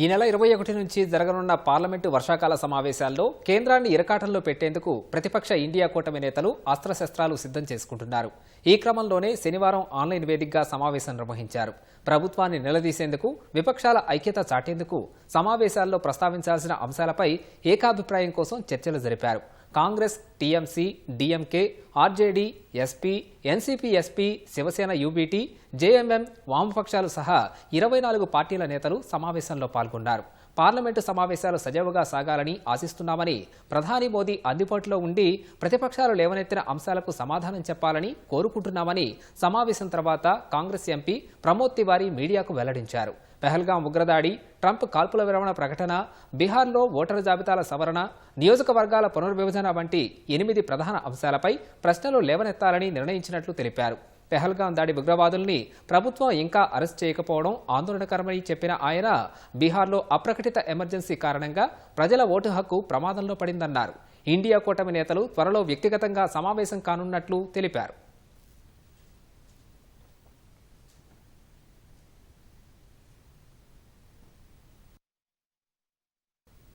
ఈ నెల ఇరవై ఒకటి నుంచి జరగనున్న పార్లమెంటు వర్షాకాల సమావేశాల్లో కేంద్రాన్ని ఇరకాటంలో పెట్టేందుకు ప్రతిపక్ష ఇండియా కూటమి నేతలు అస్త్రశస్త్రాలు సిద్ధం చేసుకుంటున్నారు. ఈ క్రమంలోనే శనివారం ఆన్లైన్ వేదికగా సమావేశం నిర్వహించారు. ప్రభుత్వాన్ని నిలదీసేందుకు విపక్షాల ఐక్యత చాటేందుకు సమావేశాల్లో ప్రస్తావించాల్సిన అంశాలపై ఏకాభిప్రాయం కోసం చర్చలు జరిపారు. Congress TMC DMK RJD SP NCP SP Shiv Sena UBT JMM వామపక్షాలు సహా ఇరవై నాలుగు పార్టీల నేతలు సమావేశంలో పాల్గొన్నారు. పార్లమెంటు సమావేశాలు సజావుగా సాగాలని ఆశిస్తున్నామని ప్రధాని మోదీ అందుబాటులో ఉండి ప్రతిపక్షాలు లేవనెత్తిన అంశాలకు సమాధానం చెప్పాలని కోరుకుంటున్నామని సమావేశం తర్వాత కాంగ్రెస్ ఎంపీ ప్రమోద్ తివారీ మీడియాకు వెల్లడించారు. పెహల్గాం ఉగ్రదాడి ట్రంప్ కాల్పుల విరమణ ప్రకటన బీహార్లో ఓటరు జాబితాల సవరణ నియోజకవర్గాల పునర్విభజన వంటి ఎనిమిది ప్రధాన అంశాలపై ప్రశ్నలు లేవనెత్తాలని నిర్ణయించినట్లు తెలిపారు. పెహల్గాం దాడి ఉగ్రవాదుల్ని ప్రభుత్వం ఇంకా అరెస్ట్ చేయకపోవడం ఆందోళనకరమని చెప్పిన ఆయన బీహార్లో అప్రకటిత ఎమర్జెన్సీ కారణంగా ప్రజల ఓటు హక్కు ప్రమాదంలో పడిందన్నారు. ఇండియా కూటమి నేతలు త్వరలో వ్యక్తిగతంగా సమావేశం కానున్నట్లు తెలిపారు.